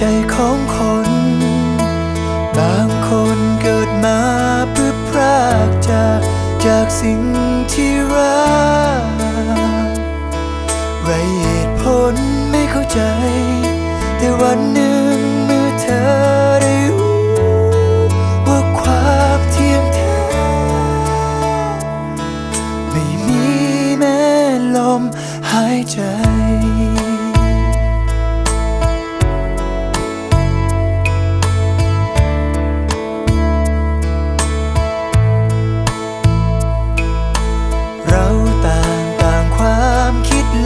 จของคนบางคนเกิดมาเพื่อพรากจากจากสิ่งที่รักไรเหตุผลไม่เข้าใจ แต่วันหนึ่งเมื่อเธอได้รู้ว่าความเที่ยงแท้ไม่มีแม้ลมหายใจ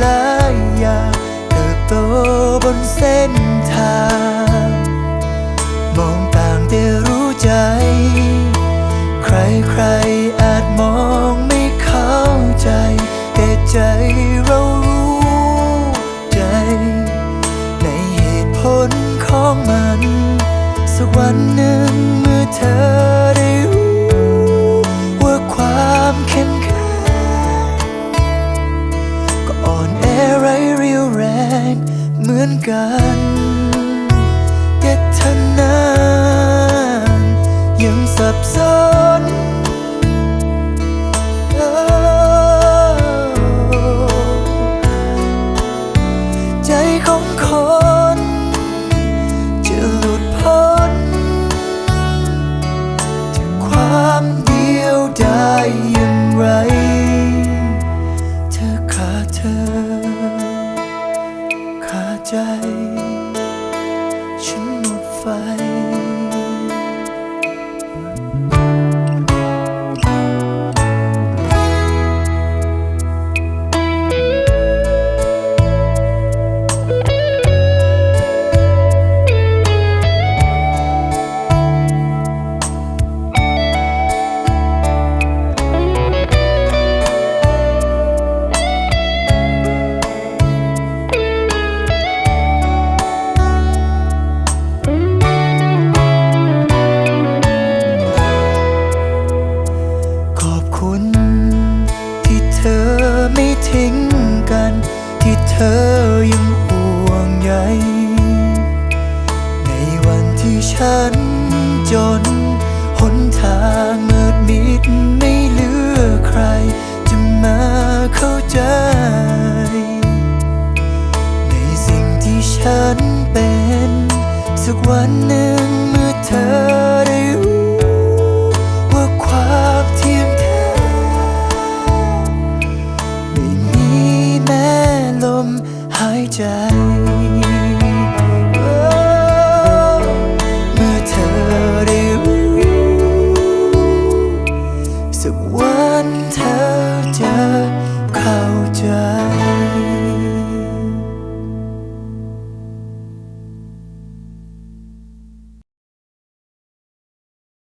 หลายอย่างเติบโตบนเส้นทาง กันแต่เธอนั้นยังสับสนใจของคนจะหลุดพ้นจากความเดียวดายอย่างไร เธอขาดเธอ ใจ ฉันหมดไฟ ทิ้งกัน ที่เธอยังห่วงใยในวันที่ฉันจน หนทางมืดมิดไม่เหลือใคร จะมาเข้าใจ ในสิ่งที่ฉันเป็น สักวันหนึ่งเมื่อเธอ